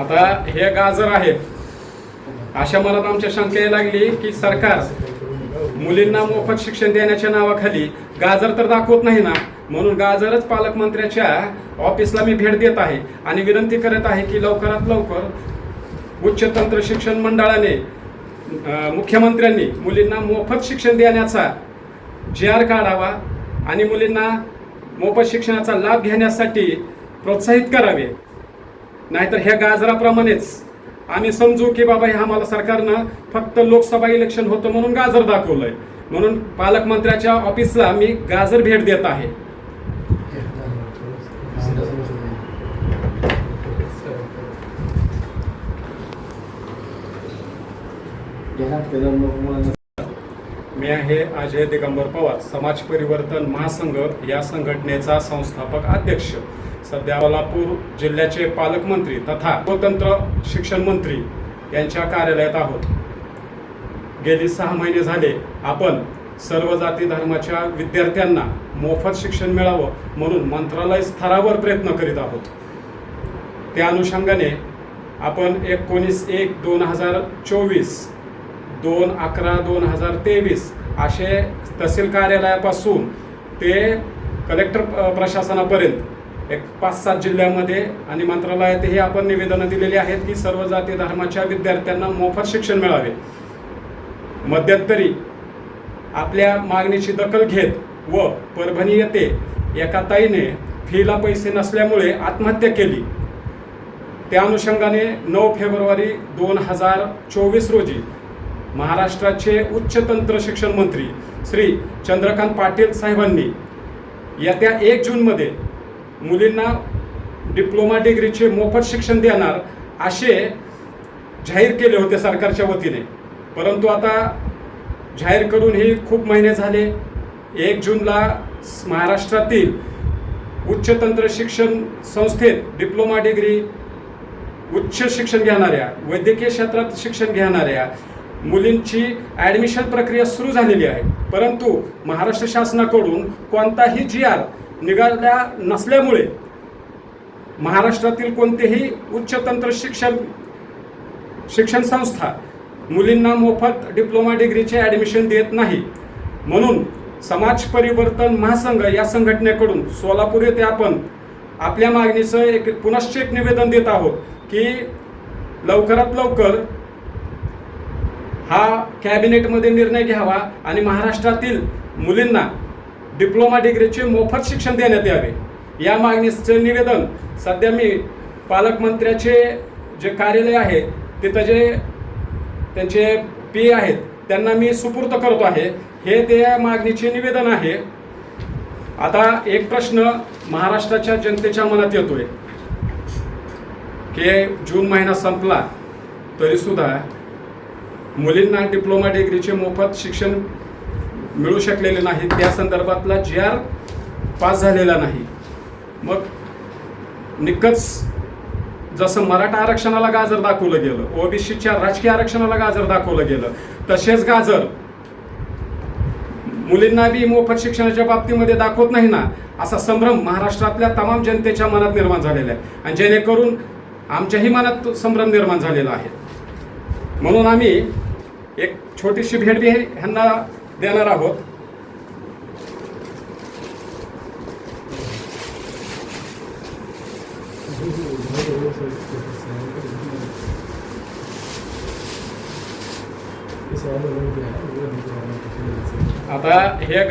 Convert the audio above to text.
आता हे गाजर आहेत. अशा मनात आमच्या शंका लागली की सरकार मुलींना मोफत शिक्षण देण्याच्या नावाखाली गाजर तर दाखवत नाही ना म्हणून गाजरच पालकमंत्र्याच्या ऑफिसला मी भेट देत आहे आणि विनंती करत आहे की लवकरात लवकर उच्च तंत्र शिक्षण मंडळाने मुख्यमंत्र्यांनी मुलींना मोफत शिक्षण देण्याचा जी आर काढावा आणि मुलींना मोफत शिक्षणाचा लाभ घेण्यासाठी प्रोत्साहित करावे. नाहीतर ह्या गाजराप्रमाणेच आम्ही समजू की बाबा हे आम्हाला सरकारनं फक्त लोकसभा इलेक्शन होतं म्हणून गाजर दाखवलंय. म्हणून पालकमंत्र्याच्या ऑफिसला मी गाजर भेट देत आहे. मी आहे अजय दिगंबर पवार समाज परिवर्तन महासंघ या संघटनेचा संस्थापक अध्यक्ष. सध्या कोल्हापूर जिल्ह्याचे पालकमंत्री तथा स्वतंत्र शिक्षण मंत्री यांच्या कार्यालयात आहोत. गेली सहा महिने झाले आपण सर्व जाती धर्माच्या विद्यार्थ्यांना मोफत शिक्षण मिळावं म्हणून मंत्रालय स्तरावर प्रयत्न करीत आहोत. त्या अनुषंगाने आपण एकोणीस एक दोन हजार चोवीस दोन अकरा दोन हजार तेवीस असे तहसील कार्यालयापासून ते कलेक्टर प्रशासनापर्यंत एक पाच सात जिल्ह्यामध्ये आणि मंत्रालयातही आपण निवेदनं दिलेली आहेत की सर्व जाती धर्माच्या विद्यार्थ्यांना मोफत शिक्षण मिळावे. मध्यंतरी आपल्या मागणीची दखल घेत व परभणी येथे एका ताईने फीला पैसे नसल्यामुळे आत्महत्या केली. त्या अनुषंगाने नऊ फेब्रुवारी दोन हजार चोवीस रोजी महाराष्ट्राचे उच्च तंत्र शिक्षण मंत्री श्री चंद्रकांत पाटील साहेबांनी येत्या एक जूनमध्ये मुलींना डिप्लोमा डिग्रीचे मोफत शिक्षण देणार असे जाहीर केले होते सरकारच्या वतीने. परंतु आता जाहीर करून ही खूप महिने झाले. एक जूनला महाराष्ट्रातील उच्च तंत्र शिक्षण संस्थेत डिप्लोमा डिग्री उच्च शिक्षण घेणाऱ्या वैद्यकीय क्षेत्रात शिक्षण घेणाऱ्या मुलींची ॲडमिशन प्रक्रिया सुरू झालेली आहे. परंतु महाराष्ट्र शासनाकडून कोणताही जी आर निघाल्या नसल्यामुळे महाराष्ट्रातील कोणतेही उच्च तंत्र शिक्षण शिक्षण संस्था मुलींना मोफत डिप्लोमा डिग्रीचे ॲडमिशन देत नाही. म्हणून समाज परिवर्तन महासंघ या संघटनेकडून सोलापूर येथे आपण आपल्या मागणीचं एक पुनश्च एक निवेदन देत आहोत की लवकरात लवकर हा कॅबिनेटमध्ये निर्णय घ्यावा आणि महाराष्ट्रातील मुलींना डिप्लोमा डिग्रीचे मोफत शिक्षण देण्यात यावे. या मागणीचं निवेदन सध्या मी पालकमंत्र्याचे जे कार्यालय आहे तिथं जे त्यांचे पी आहेत त्यांना मी सुपूर्त करतो आहे. हे त्या मागणीचे निवेदन आहे. आता एक प्रश्न महाराष्ट्राच्या जनतेच्या मनात येतोय. की जून महिना संपला तरीसुद्धा मुलींना डिप्लोमा डिग्रीचे मोफत शिक्षण मिळू शकलेले नाही. त्या संदर्भातला जी आर पास झालेला नाही. मग निकच जसं मराठा आरक्षणाला गाजर दाखवलं गेलं ओबीसीच्या राजकीय आरक्षणाला गाजर दाखवलं गेलं तसेच गाजर मुलींना बी मोफत शिक्षणाच्या बाबतीमध्ये दाखवत नाही ना असा संभ्रम महाराष्ट्रातल्या तमाम जनतेच्या मनात निर्माण झालेला आहे. आणि जेणेकरून आमच्याही मनात संभ्रम निर्माण झालेला आहे. म्हणून आम्ही एक छोटीशी भेट बी ह्यांना देणार आहोत. आता हे